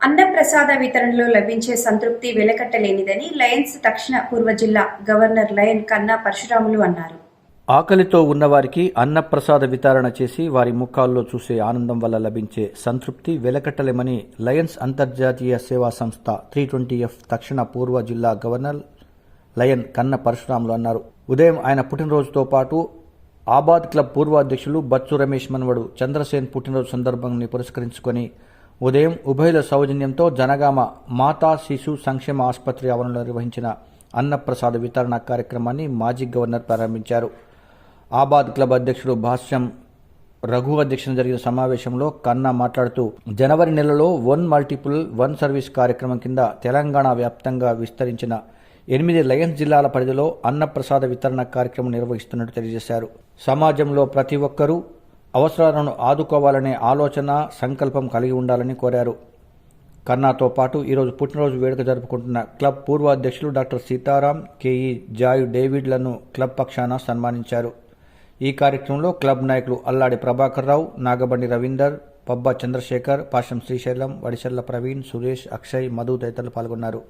అన్నప్రసాద వితరణలో లభించే సంతృప్తి వెలకట్టలేనిదని లయన్స్ దక్షిణ పూర్వ జిల్లా గవర్నర్ లయన్ కన్నా పరశురాములు అన్నారు. ఆకలితో ఉన్నవారికి అన్నప్రసాద వితరణ చేసి వారి ముఖాల్లో చూసే ఆనందం వల్ల లభించే సంతృప్తి వెలకట్టలేమని లయన్స్ అంతర్జాతీయ సేవా సంస్థ త్రీ ట్వంటీ ఎఫ్ దక్షిణ పూర్వ జిల్లా గవర్నర్ లయన్ కన్న పరశురాములు అన్నారు. ఉదయం ఆయన పుట్టినరోజుతో పాటు ఆబాద్ క్లబ్ పూర్వాధ్యక్షులు బచ్చు బత్సు రమేష్ మన్వడు చంద్రసేన్ పుట్టినరోజు సందర్భాన్ని పురస్కరించుకొని ఉదయం ఉభయుల సౌజన్యంతో జనగామ మాతా శిశు సంక్షేమ ఆసుపత్రి ఆవరణలో నిర్వహించిన అన్నప్రసాద వితరణ కార్యక్రమాన్ని మాజీ గవర్నర్ ప్రారంభించారు. ఆబాద్ క్లబ్ అధ్యక్షుడు భాష్యం రఘు అధ్యక్షన జరిగిన సమావేశంలో కన్నా మాట్లాడుతూ జనవరి నెలలో వన్ మల్టిపుల్ వన్ సర్వీస్ కార్యక్రమం కింద తెలంగాణ వ్యాప్తంగా విస్తరించిన ఎనిమిది లయన్స్ జిల్లాల పరిధిలో అన్నప్రసాద వితరణ కార్యక్రమం నిర్వహిస్తున్నట్టు తెలియజేశారు. సమాజంలో ప్రతి ఒక్కరూ అవసరాలను ఆదుకోవాలనే ఆలోచన సంకల్పం కలిగి ఉండాలని కోరారు. కన్నాతో పాటు ఈరోజు పుట్టినరోజు వేడుక జరుపుకుంటున్న క్లబ్ పూర్వ అధ్యక్షులు డాక్టర్ సీతారాం కేఈ జాయ్ డేవిడ్లను క్లబ్ పక్షాన సన్మానించారు. ఈ కార్యక్రమంలో క్లబ్ నాయకులు అల్లాడి ప్రభాకర్ రావు నాగబండి రవీందర్ పబ్బా చంద్రశేఖర్ పాశం శ్రీశైలం వడిశల్ల ప్రవీణ్ సురేష్ అక్షయ్ మధు తదితరులు పాల్గొన్నారు.